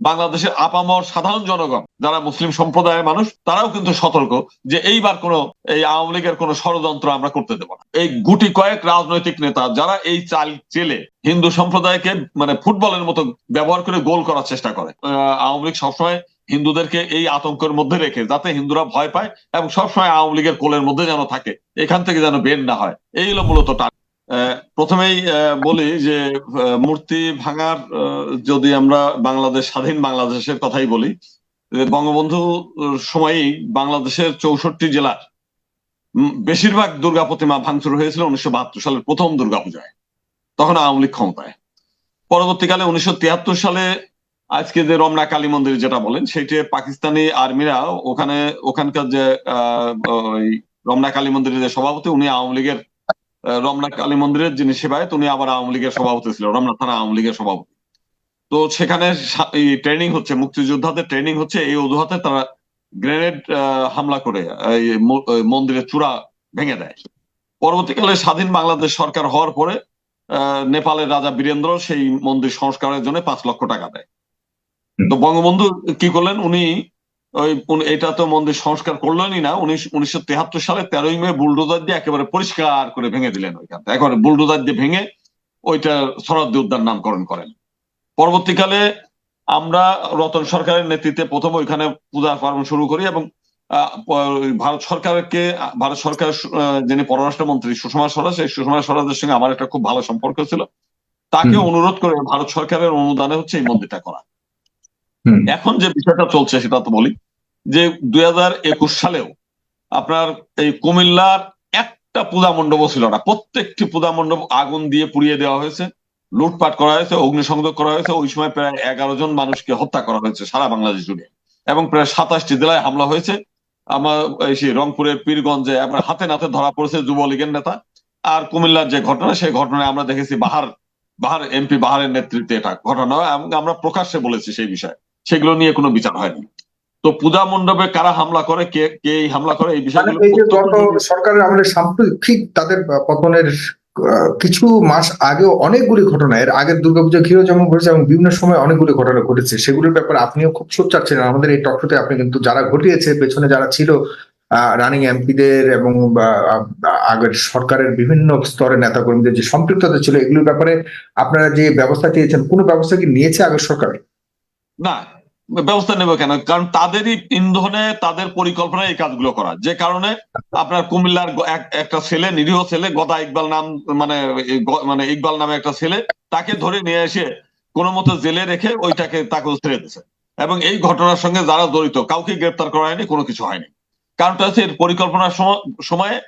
বাংলাদেশের আপামর সাধারণ জনগণ যারা মুসলিম সম্প্রদায়ের মানুষ তারাও কিন্তু সতর্ক যে এইবার কোন এই আওয়ামী লীগের কোন ষড়যন্ত্র আমরা করতে দেব না। এই গুটি কয়েক রাজনৈতিক নেতা যারা এই চাল চেলে হিন্দু সম্প্রদায়কে মানে ফুটবলের মতো ব্যবহার করে গোল করার চেষ্টা করে আওয়ামী লীগ সবসময় হিন্দুদেরকে এই আতঙ্কের মধ্যে রেখে যাতে হিন্দুরা ভয় পায় এবং সবসময় আওয়ামী লীগের কোলের মধ্যে যেন থাকে এখান থেকে যেন বের না হয়। এই হলো মূলত টা- আহ, প্রথমেই বলি যে মূর্তি ভাঙার যদি আমরা বাংলাদেশ, স্বাধীন বাংলাদেশের কথাই বলি বঙ্গবন্ধু সময়ই বাংলাদেশের চৌষট্টি জেলার বেশিরভাগ দুর্গা প্রতিমা ভাঙচুর হয়েছিল উনিশশো বাহাত্তর সালের প্রথম দুর্গাপূজায় তখন আওয়ামী লীগ ক্ষমতায়। পরবর্তীকালে উনিশশো তিয়াত্তর সালে আজকে যে রমনা কালী মন্দির যেটা বলেন সেটি পাকিস্তানি আর্মিরা ওখানে, ওখানকার যে রমনা কালী মন্দিরের যে সভাপতি, উনি আওয়ামী লীগের রমনা কালী মন্দিরের যিনি সেবায়ত, উনি আবার আওয়ামী লীগের সভাপতি ছিল, রমনা থানা আওয়ামী লীগের সভাপতি। তো সেখানে ট্রেনিং হচ্ছে, মুক্তিযোদ্ধাদের ট্রেনিং হচ্ছে, এই অজুহাতে তারা গ্রেনেড হামলা করে মন্দিরের চূড়া ভেঙে দেয়। পরবর্তীকালে স্বাধীন বাংলাদেশ সরকার হওয়ার পরে নেপালের রাজা বীরেন্দ্র সেই মন্দির সংস্কারের জন্য পাঁচ লক্ষ টাকা দেয়। তো বঙ্গবন্ধু কি করলেন? উনি ওই এটা তো মন্দির সংস্কার করলেনই না উনি উনিশশো তেহাত্তর সালে তেরোই মে বুলডোজার দিয়ে একেবারে পরিষ্কার করে ভেঙে দিলেন ওইখান একেবারে বুলডোজার দিয়ে ভেঙে ওইটা সরাদ্দি উদ্যান নামকরণ করেন। পরবর্তীকালে আমরা রতন সরকারের নেতৃত্বে প্রথম ওইখানে পূজা পার্বণ শুরু করি এবং ভারত সরকারকে ভারত সরকার যিনি পররাষ্ট্রমন্ত্রী সুষমা স্বরাজ এই সুষমা স্বরাজের সঙ্গে আমার একটা খুব ভালো সম্পর্ক ছিল। তাকে অনুরোধ করে ভারত সরকারের অনুদানে হচ্ছে এই মন্দিরটা করা। এখন যে বিষয়টা চলছে সেটা তো বলি, যে দুই হাজার একুশ সালেও আপনার এই কুমিল্লার একটা পূজা মণ্ডপও ছিল না। প্রত্যেকটি পূজা মণ্ডপ আগুন দিয়ে পুড়িয়ে দেওয়া হয়েছে, লুটপাট করা হয়েছে, অগ্নিসংযোগ করা হয়েছে, ওই সময় প্রায় এগারো জন মানুষকে হত্যা করা হয়েছে সারা বাংলাদেশ জুড়ে। এবং প্রায় সাতাশটি জেলায় হামলা হয়েছে। আমার এই সেই রংপুরের পীরগঞ্জে আপনার হাতে নাতে ধরা পড়েছে যুবলীগের নেতা। আর কুমিল্লার যে ঘটনা, সেই ঘটনায় আমরা দেখেছি বাহার বাহার এমপি বাহারের নেতৃত্বে এটা ঘটনা। আমরা প্রকাশ্যে বলেছি সেই বিষয়ে। সেগুলো নিয়ে কোনো বিচার হয়নি। তো পূজা মণ্ডপে কারা হামলা করে কে কে হামলা করে এই মানে বিষয়গুলো এই সরকারের আমলে সাম্প্রতিক তাদের পতনের কিছু মাস আগেও অনেকগুলি ঘটনা এর আগের দুর্গাপূজা ঘিরেও যেমন ঘটেছে এবং বিভিন্ন সময় অনেকগুলি ঘটনা ঘটেছে সেগুলোর ব্যাপারে আপনিও খুব সোচ্চার ছিলেন। আমাদের এই টকশোতে আপনি কিন্তু যারা ঘটিয়েছে পেছনে যারা ছিল রানিং এমপিদের এবং আগের সরকারের বিভিন্ন স্তরের নেতাকর্মীদের যে সম্পৃক্ততা ছিল এগুলোর ব্যাপারে আপনারা যে ব্যবস্থা চেয়েছেন কোনো ব্যবস্থা কি নিয়েছে আগের সরকার? না ব্যবস্থা নেবে কেন? কারণ তাদেরই ইন্ধনে তাদের পরিকল্পনা এই কাজগুলো করা। যে কারণে আপনার কুমিল্লার একটা ছেলে, নিরীহ ছেলে, গদা ইকবাল নাম মানে মানে ইকবাল নামে একটা ছেলে, তাকে ধরে নিয়ে এসে কোনো মতো জেলে রেখে ওইটাকে তাকে ছেড়ে দিছে এবং এই ঘটনার সঙ্গে যারা জড়িত, কাউকে গ্রেপ্তার করা হয়নি, কোনো কিছু হয়নি। কারণটা হচ্ছে এর পরিকল্পনার সম- সময়ে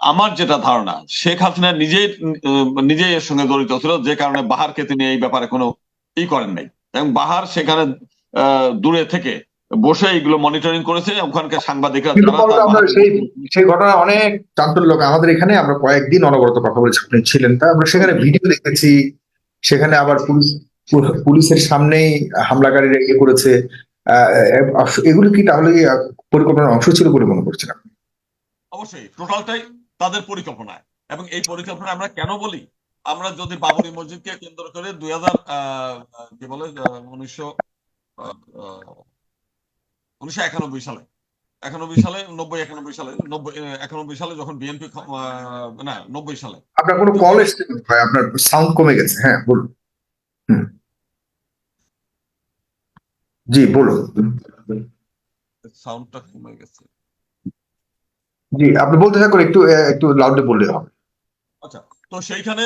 আমার যেটা ধারণা, শেখ হাসিনা নিজেই নিজেই এর সঙ্গে জড়িত ছিল, যে কারণে বাহারকে তিনি এই ব্যাপারে কোনো ই করেন নাই। এবং বাহার সেখানে দূরে থেকে বসে এগুলো মনিটরিং করেছে ওখানকার সাংবাদিকরা সেই সেই ঘটনা অনেক চাঞ্চল্য লোক আমাদের এখানে আমরা কয়েকদিন অনবরত কথা বলেছি আপনি ছিলেন তা আমরা সেখানে ভিডিও দেখেছি সেখানে আবার পুলিশ পুলিশের সামনেই হামলাকারীরা ইয়ে করেছে। এগুলো কি তাহলে পরিকল্পনার অংশ ছিল বলে মনে করছেন আপনি? অবশ্যই টোটালটাই তাদের পরিকল্পনায়। এবং এই পরিকল্পনা আমরা কেন বলি? আমরা যদি বাবরি মসজিদকে কেন্দ্র করে দুই হাজার কি বলে উনিশশো উনিশশো একানব্বই সালে। একানব্বই সালে নব্বই একানব্বই সালে নব্বই একানব্বই সালে যখন বিএনপি না নব্বই সালে। আপনার কোনো কল এসছে ভাই আপনার সাউন্ড কমে গেছে। হ্যাঁ বলুন। জি বলুন। সাউন্ডটা কমে গেছে। জি আপনি বলতে থাকুন একটু একটু লাউডলি বললে হবে। আচ্ছা তো সেইখানে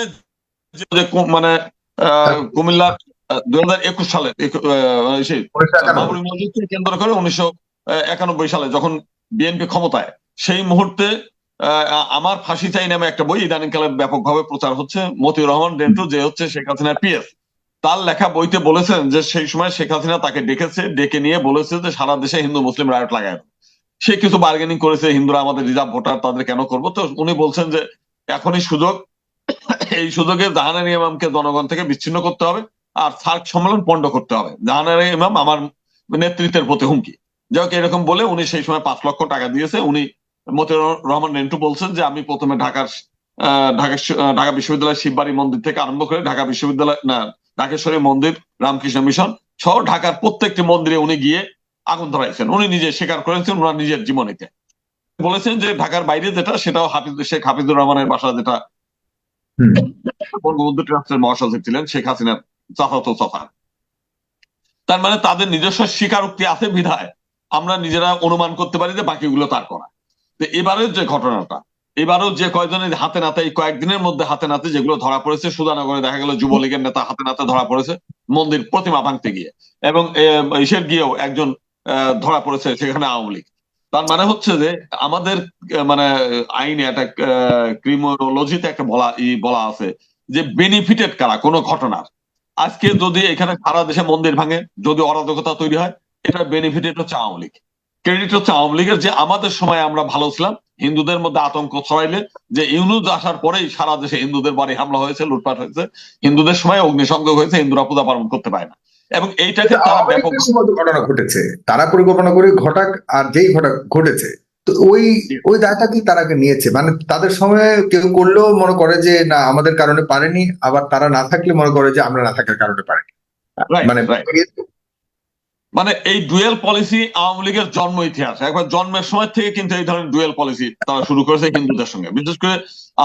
মানে আহ, কুমিল্লার দুই হাজার একুশ সালে সেই বাবরি মসজিদকে কেন্দ্র করে উনিশশো একানব্বই সালে যখন বিএনপি ক্ষমতায় সেই মুহূর্তে আমার ফাঁসি চাই নামে একটা বই ইদানিংকালে ব্যাপকভাবে প্রচার হচ্ছে মতিউর রহমান ডেন্টু যে হচ্ছে শেখ হাসিনার পিএস। তার লেখা বইতে বলেছেন যে সেই সময় শেখ হাসিনা তাকে ডেকেছে ডেকে নিয়ে বলেছে যে সারা দেশে হিন্দু মুসলিম রায়ট লাগায় সে কিছু বার্গেনিং করেছে হিন্দুরা আমাদের রিজার্ভ ভোটার তাদের কেন করব? তো উনি বলছেন যে এখনই সুযোগ এই সুযোগে জাহানারি ইমামকে জনগণ থেকে বিচ্ছিন্ন করতে হবে। আর সার্ক সম্মেলন পণ্ড করতে হবে। জাহানারি ইমাম আমার নেতৃত্বের প্রতি হুমকি। যাই হোক এরকম বলে উনি সেই সময় পাঁচ লক্ষ টাকা দিয়েছে। উনি মতিউর রহমান নেন্টু বলছেন যে আমি প্রথমে ঢাকার ঢাকা ঢাকা বিশ্ববিদ্যালয় শিববাড়ি মন্দির থেকে আরম্ভ করে ঢাকা বিশ্ববিদ্যালয় না ঢাকেশ্বরী মন্দির রামকৃষ্ণ মিশন সহ ঢাকার প্রত্যেকটি মন্দিরে উনি গিয়ে আগুন ধরাইছেন। উনি নিজে স্বীকার করেছেন ওনার নিজের জীবনীতে। বলেছেন যে ঢাকার বাইরে যেটা সেটাও হাফিজ শেখ হাফিজুর রহমানের বাসা যেটা বঙ্গবন্ধু ট্রাস্টের মহাসচিব ছিলেন শেখ হাসিনার তার মানে তাদের নিজস্ব স্বীকারোক্তি আছে বিধায়, আমরা নিজেরা অনুমান করতে পারি যে বাকিগুলো তার করা। তো এবারের যে ঘটনাটা, এবারও যে কয়জনের হাতে নাতে, এই কয়েকদিনের মধ্যে হাতে নাতে যেগুলো ধরা পড়েছে, সুধানগরে দেখা গেল যুবলীগের নেতা হাতে নাতে ধরা পড়েছে, মন্দির প্রতিমা ভাঙতে গিয়ে। এবং ইসের গিয়েও একজন ধরা পড়েছে সেখানে আওয়ামী লীগ। তার মানে হচ্ছে যে আমাদের মানে আইনে একটা ক্রিমোলজিতে একটা বলা, ই বলা আছে যে বেনিফিটেড কারা, কোনো ঘটনার। আজকে যদি এখানে সারা দেশে মন্দির ভাঙে যদি অরাজকতা তৈরি হয় এটা বেনিফিটেড হচ্ছে আওয়ামী লীগ। ক্রেডিট হচ্ছে আওয়ামী লীগের যে আমাদের সময় আমরা ভালো ছিলাম হিন্দুদের মধ্যে আতঙ্ক ছড়াইলে যে ইউনুস আসার পরেই সারা দেশে হিন্দুদের বাড়ি হামলা হয়েছে লুটপাট হয়েছে হিন্দুদের সময় অগ্নিসংযোগ হয়েছে হিন্দুরা পূজা পালন করতে পারে না। এবং এইটাকে তারা ব্যাপক ঘটনা ঘটেছে। তারা পরিকল্পনা করে ঘটাক আর যেই ঘটাক ঘটেছে তো ওই ওই দায়টা কি তারা আগে নিয়েছে। মানে তাদের সময় কেউ করলেও মনে করে যে না আমাদের কারণে পারেনি। আবার তারা না থাকলে মনে করে যে আমরা না থাকার কারণে পারিনি। মানে মানে এই ডুয়েল পলিসি আওয়ামী লীগের জন্ম ইতিহাস। একবার জন্মের সময় থেকে কিন্তু এই ধরনের ডুয়েল পলিসি তারা শুরু করেছে হিন্দুদের সঙ্গে। বিশেষ করে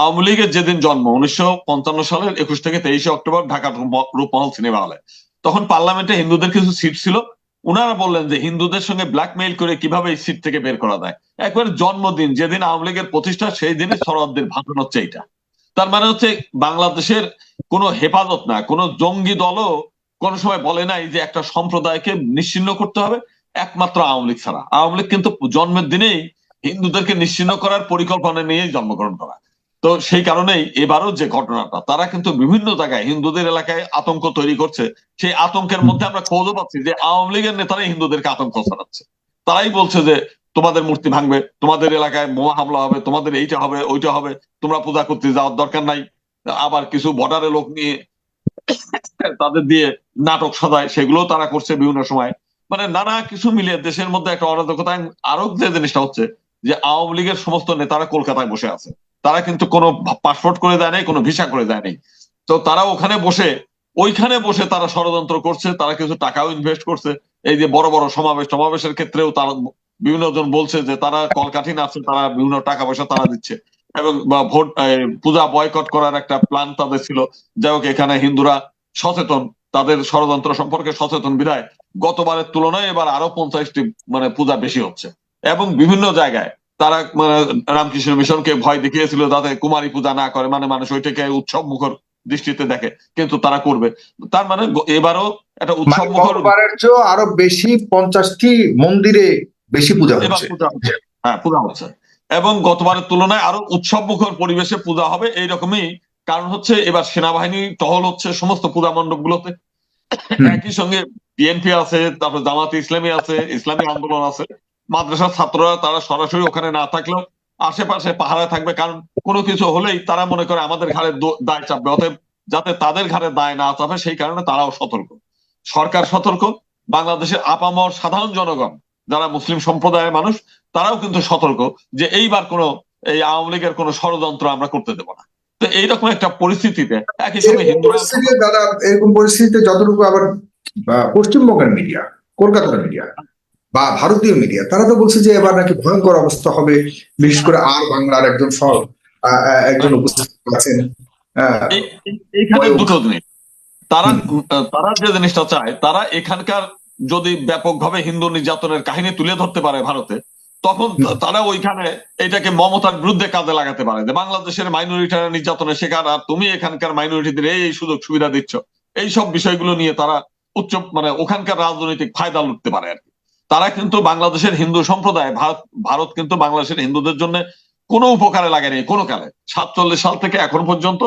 আওয়ামী লীগের যেদিন জন্ম উনিশশো পঞ্চান্ন সালের একুশ থেকে তেইশে অক্টোবর ঢাকার রূপমহল সিনেমা হলে। তখন পার্লামেন্টে হিন্দুদের কিছু সিট ছিল। উনারা বললেন যে হিন্দুদের সঙ্গে ব্ল্যাকমেইল করে কীভাবে এই সিট থেকে বের করা যায়? একবার জন্মদিন, যেদিন আওয়ামী লীগের প্রতিষ্ঠা, সেই দিনে সরোয়ারদের ভাষণ হচ্ছে এইটা। তার মানে হচ্ছে বাংলাদেশের কোনো হেফাজত না, কোনো জঙ্গি দলও কোন সময় বলে নাই যে একটা সম্প্রদায়কে নিশ্চিন্ন করতে হবে, একমাত্র আওয়ামী লীগ ছাড়া। আওয়ামী লীগ কিন্তু জন্মের দিনেই হিন্দুদেরকে নিশ্চিন্ন করার পরিকল্পনা নিয়েই জন্মগ্রহণ করা। তো সেই কারণেই এবারও যে ঘটনাটা, তারা কিন্তু বিভিন্ন জায়গায় হিন্দুদের এলাকায় আতঙ্ক তৈরি করছে। সেই আতঙ্কের মধ্যে আমরা খোঁজও পাচ্ছি যে আওয়ামী লীগের নেতারাই হিন্দুদেরকে আতঙ্ক ছড়াচ্ছে। তারাই বলছে যে তোমাদের মূর্তি ভাঙবে, তোমাদের এলাকায় বোমা হামলা হবে, তোমাদের এইটা হবে, ওইটা হবে, তোমরা পূজা করতে যাওয়ার দরকার নাই। আবার কিছু বর্ডারে লোক নিয়ে তাদের দিয়ে নাটক সাজায় সেগুলো তারা করছে বিভিন্ন সময়। মানে নানা কিছু মিলিয়ে দেশের মধ্যে একটা অরাজকতা আরও যে জিনিসটা হচ্ছে যে আওয়ামী লীগের সমস্ত নেতারা কলকাতায় বসে আছে। তারা কিন্তু কোনো পাসপোর্ট করে দেয় নাই, কোনো ভিসা করে দেয় নাই। তো তারা ওখানে বসে, ওইখানে বসে তারা ষড়যন্ত্র করছে, তারা কিছু টাকাও ইনভেস্ট করছে। এই যে বড় বড় সমাবেশ, সমাবেশের ক্ষেত্রেও তারা বিভিন্ন জন বলছে যে তারা কলকাঠি আছে তারা বিভিন্ন টাকা পয়সা তারা দিচ্ছে। এবং বা ভোট পূজা বয়কট করার একটা প্ল্যান তাদের ছিল। যাই হোক, এখানে হিন্দুরা সচেতন, তাদের ষড়যন্ত্র সম্পর্কে সচেতন বিধায় গতবারের তুলনায় এবার আরও পঞ্চাশটি মানে পূজা বেশি হচ্ছে। এবং বিভিন্ন জায়গায় তারা মানে রামকৃষ্ণ মিশনকে ভয় দেখিয়েছিল যাতে কুমারী পূজা না করে মানে মানুষ ওইটাকে উৎসব মুখর দৃষ্টিতে দেখে কিন্তু তারা করবে। তার মানে এবারও একটা উৎসব মানে মুখর আরও বেশি পঞ্চাশটি মন্দিরে বেশি পূজা হচ্ছে। হ্যাঁ পূজা হচ্ছে। এবং গতবারের তুলনায় আরও উৎসব মুখর পরিবেশে পূজা হবে এইরকমই। কারণ হচ্ছে এবার সেনাবাহিনী টহল হচ্ছে সমস্ত পূজা মণ্ডপ গুলোতে একই সঙ্গে বিএনপি আছে তারপর জামাত ইসলামী আছে ইসলামী আন্দোলন আছে। মাদ্রাসার ছাত্ররা তারা সরাসরি ওখানে না থাকলেও আশেপাশে পাহারায় থাকবে কারণ কোনো কিছু হলেই তারা মনে করে আমাদের ঘাড়ে দায় চাপবে। অতএব যাতে তাদের ঘাড়ে দায় না চাপে সেই কারণে তারাও সতর্ক। সরকার সতর্ক বাংলাদেশের আপামর সাধারণ জনগণ যারা মুসলিম সম্প্রদায়ের মানুষ তারাও কিন্তু সতর্ক যে এইবার কোনো এই আওয়ামী লীগের কোনো ষড়যন্ত্র আমরা করতে দেব না। তো এইরকম একটা পরিস্থিতিতে একই সঙ্গে হিন্দু হিন্দুরা দাদা এরকম পরিস্থিতিতে যতটুকু আবার পশ্চিমবঙ্গের মিডিয়া কলকাতার মিডিয়া বা ভারতীয় মিডিয়া তারা তো বলছে যে এবার নাকি ভয়ঙ্কর অবস্থা হবে। বিশেষ করে আর বাংলার একজন আহ, একজন উপস্থিত আছেন। দুটো জিনিস তারা তারা যে জিনিসটা চায় তারা এখানকার যদি ব্যাপকভাবে হিন্দু নির্যাতনের কাহিনী তুলে ধরতে পারে ভারতে তখন তারা ওইখানে এটাকে মমতার বিরুদ্ধে কাজে লাগাতে পারে যে বাংলাদেশের মাইনরিটিরা নির্যাতনের শেখার আর তুমি এখানকার মাইনরিটিদের এই এই সুযোগ সুবিধা দিচ্ছ। এই সব বিষয়গুলো নিয়ে তারা উচ্চ মানে ওখানকার রাজনৈতিক ফায়দা লুটতে পারে আর কি। তারা কিন্তু বাংলাদেশের হিন্দু সম্প্রদায় ভারত ভারত কিন্তু বাংলাদেশের হিন্দুদের জন্য কোনো উপকারে লাগে লাগেনি কোনো কালে। সাতচল্লিশ সাল থেকে এখন পর্যন্ত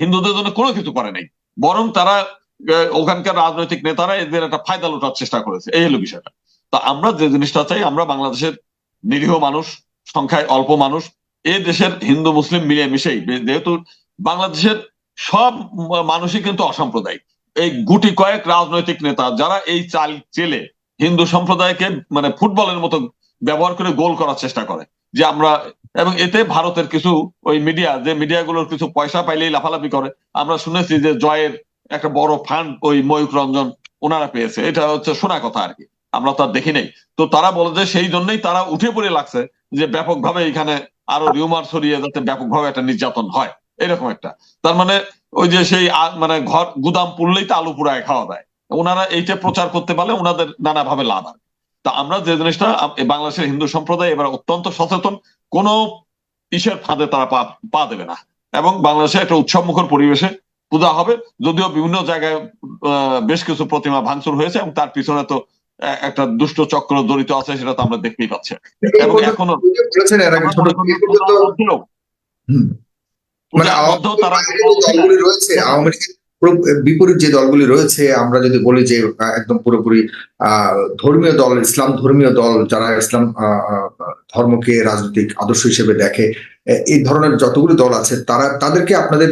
হিন্দুদের জন্য কোনো কিছু করে নাই। বরং তারা ওখানকার রাজনৈতিক নেতারা এদের একটা ফায়দা লুটার চেষ্টা করেছে। এই হলো বিষয়টা। তো আমরা যে জিনিসটা চাই, আমরা বাংলাদেশের নিরীহ মানুষ, সংখ্যায় অল্প মানুষ এই দেশের হিন্দু, মুসলিম মিলিয়ে মিশেই যেহেতু বাংলাদেশের সব মানুষই কিন্তু অসাম্প্রদায়িক। এই গুটি কয়েক রাজনৈতিক নেতা যারা এই চাল চেলে হিন্দু সম্প্রদায়কে মানে ফুটবলের মতো ব্যবহার করে গোল করার চেষ্টা করে। যে আমরা, এবং এতে ভারতের কিছু ওই মিডিয়া যে মিডিয়াগুলোর কিছু পয়সা পাইলেই লাফালাফি করে। আমরা শুনেছি যে জয়ের একটা বড় ফান্ড ওই ময়ূক রঞ্জন ওনারা পেয়েছে। এটা হচ্ছে শোনা কথা আর কি। আমরা তো আর দেখি নাই। তো তারা বলে যে সেই জন্যই তারা উঠে পড়ে লাগছে যে ব্যাপকভাবে এখানে আরও রিউমার ছড়িয়ে যাতে ব্যাপকভাবে একটা নির্যাতন হয়। এরকম একটা। তার মানে ওই যে সেই মানে ঘর গুদাম পুড়লেই তো আলু পুড়ায় খাওয়া যায়। ওনারা এইটা প্রচার করতে পারলে ওনাদের নানাভাবে লাভ হয় তা আমরা যে জিনিসটা বাংলাদেশের হিন্দু সম্প্রদায় এবার অত্যন্ত সচেতন কোন ইসের ফাঁদে তারা পা দেবে না। এবং বাংলাদেশে একটা উৎসব মুখর পরিবেশে পূজা হবে যদিও বিভিন্ন জায়গায় আহ, বেশ কিছু প্রতিমা ভাঙচুর হয়েছে এবং তার পিছনে তো একটা দুষ্ট চক্র জড়িত আছে সেটা তো আমরা দেখতেই পাচ্ছি। এবং এখনও মনে তারা রয়েছে আওয়ামী লীগের পুরো বিপরীত যে দলগুলি রয়েছে আমরা যদি বলি যে একদম পুরোপুরি ধর্মীয় দল ইসলাম ধর্মীয় দল যারা ইসলাম ধর্মকে রাজনৈতিক আদর্শ হিসেবে দেখে এই ধরনের যতগুলি দল আছে তারা তাদেরকে আপনাদের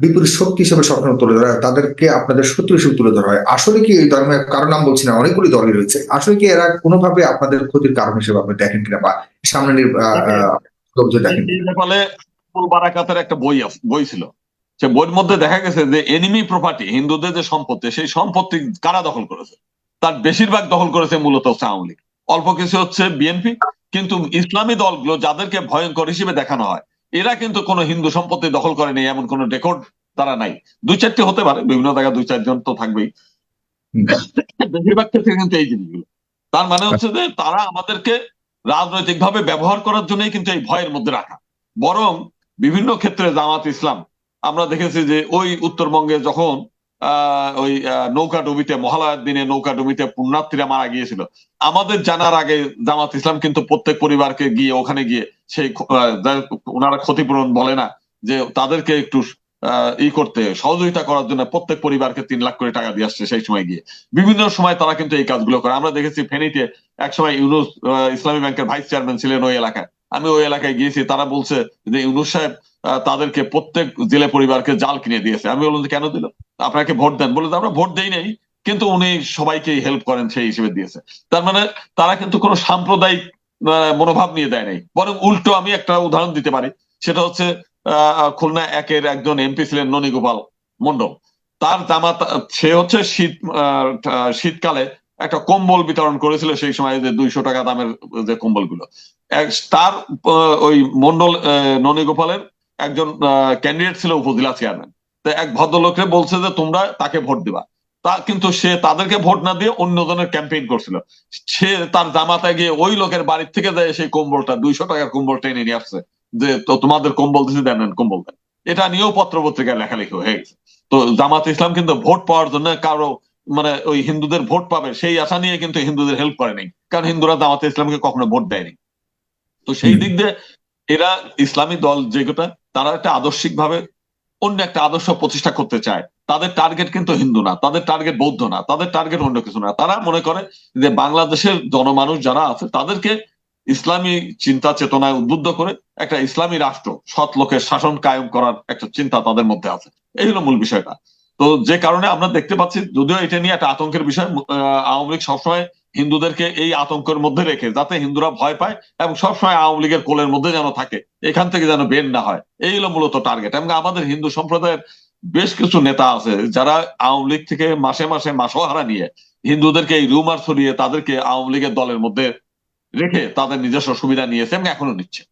বিপরীত শক্তি হিসেবে সবসময় তুলে ধরা হয় তাদেরকে আপনাদের শত্রু হিসেবে তুলে ধরা হয় আসলে কি এই ধর্মের কারও নাম বলছি না অনেকগুলি দলই রয়েছে আসলে কি এরা কোনোভাবে আপনাদের ক্ষতির কারণ হিসেবে আপনি দেখেন কিনা বা সামনে দেখেন একটা বই বই ছিল সে বইয়ের মধ্যে দেখা গেছে যে এনিমি প্রপার্টি হিন্দুদের যে সম্পত্তি, সেই সম্পত্তি কারা দখল করেছে? তার বেশিরভাগ দখল করেছে মূলত আওয়ামী লীগ। অল্প কিছু হচ্ছে বিএনপি কিন্তু ইসলামী দলগুলো যাদেরকে ভয়ঙ্কর হিসেবে দেখানো হয়, এরা কিন্তু কোনো হিন্দু সম্পত্তি দখল করেনি এমন কোন রেকর্ড তারা নাই। দুই চারটে হতে পারে, বিভিন্ন জায়গায় দুই চারজন তো থাকবেই। বেশিরভাগ ক্ষেত্রে কিন্তু এই জিনিসগুলো। তার মানে হচ্ছে যে তারা আমাদেরকে রাজনৈতিক ভাবে ব্যবহার করার জন্যই কিন্তু এই ভয়ের মধ্যে রাখা। বরং বিভিন্ন ক্ষেত্রে জামাত ইসলাম আমরা দেখেছি যে ওই উত্তরবঙ্গে যখন আহ, ওই নৌকা ডুবিতে মহালয়ার দিনে নৌকা ডুবিতে পুণ্যার্থীরা মারা গিয়েছিল। আমাদের জানার আগে জামাত ইসলাম কিন্তু প্রত্যেক পরিবারকে গিয়ে ওখানে গিয়ে সেই ওনারা ক্ষতিপূরণ বলে না যে তাদেরকে একটু ই করতে সহযোগিতা করার জন্য প্রত্যেক পরিবারকে তিন লাখ করে টাকা দিয়ে আসছে সেই সময় গিয়ে। বিভিন্ন সময় তারা কিন্তু এই কাজগুলো করে। আমরা দেখেছি ফেনীতে একসময় ইউনুস ইসলামী ব্যাংকের ভাইস চেয়ারম্যান ছিলেন ওই এলাকায়। আমি ওই এলাকায় গিয়েছি তারা বলছে যে ইউনুস সাহেব তাদেরকে প্রত্যেক জেলে পরিবারকে জাল কিনে দিয়েছে। আমি বললাম যে, কেন দিল? আপনাকে ভোট দেন। বলে আমরা ভোট দেই নাই, কিন্তু উনি সবাইকে হেল্প করেন সেই হিসেবে দিয়েছে। তার মানে তারা কিন্তু কোনো সাম্প্রদায়িক মনোভাব নিয়ে দেয় নাই। বরং উল্টো আমি একটা উদাহরণ দিতে পারি। সেটা হচ্ছে খুলনা একের একজন এমপি ছিলেন ননীগোপাল মন্ডল তার জামাত, সে হচ্ছে শীত শীতকালে একটা কম্বল বিতরণ করেছিল সেই সময় যে দুইশো টাকা দামের যে কম্বলগুলো। এক- তার ওই মন্ডল ননীগোপালের একজন ক্যান্ডিডেট ছিল উপজেলা চেয়ারম্যান তো এক ভদ্রলোককে বলছে যে তোমরা তাকে ভোট দিবা। তা কিন্তু সে তাদেরকে ভোট না দিয়ে অন্যজনের ক্যাম্পেইন করছিল। সে তার জামাতে গিয়ে ওই লোকের বাড়ির থেকে যায় সেই কম্বলটা দুইশো টাকার কম্বল টেনে নিয়ে আসছে। যে তো তোমাদের কম্বল দিতে দেন কম্বল দেন। এটা নিয়েও পত্র পত্রিকায় লেখালেখি হয়ে গেছে। তো জামাত ইসলাম কিন্তু ভোট পাওয়ার জন্য কারও মানে ওই হিন্দুদের ভোট পাবে সেই আশা নিয়ে কিন্তু হিন্দুদের হেল্প করেনি কারণ হিন্দুরা জামাত ইসলামকে কখনো ভোট দেয়নি। তো সেই দিক দিয়ে এরা ইসলামী দল যেগুলো, তারা একটা আদর্শিক ভাবে অন্য একটা আদর্শ প্রতিষ্ঠা করতে চায়। তাদের টার্গেট কিন্তু হিন্দু না, তাদের টার্গেট বৌদ্ধ না, তাদের টার্গেট অন্য কিছু না। তারা মনে করে যে বাংলাদেশের জনমানুষ যারা আছে, তাদেরকে ইসলামী চিন্তা চেতনায় উদ্বুদ্ধ করে একটা ইসলামী রাষ্ট্র, সৎ লোকের শাসন কায়েম করার একটা চিন্তা তাদের মধ্যে আছে। এই হলো মূল বিষয়টা। তো যে কারণে আমরা দেখতে পাচ্ছি, যদিও এটা নিয়ে একটা আতঙ্কের বিষয় আওয়ামী লীগ সবসময় হিন্দুদেরকে এই আতঙ্কের মধ্যে রেখে, যাতে হিন্দুরা ভয় পায় এবং সবসময় আওয়ামী লীগের কোলের মধ্যে যেন থাকে, এখান থেকে যেন বের না হয়। এই হলো মূলত টার্গেট এবং আমাদের হিন্দু সম্প্রদায়ের বেশ কিছু নেতা আছে, যারা আওয়ামী লীগ থেকে মাসে মাসে মাসোহারা নিয়ে হিন্দুদেরকে এই রুমার ছড়িয়ে তাদেরকে আওয়ামী লীগের দলের মধ্যে রেখে তাদের নিজস্ব সুবিধা নিয়েছে এবং এখনও নিচ্ছে।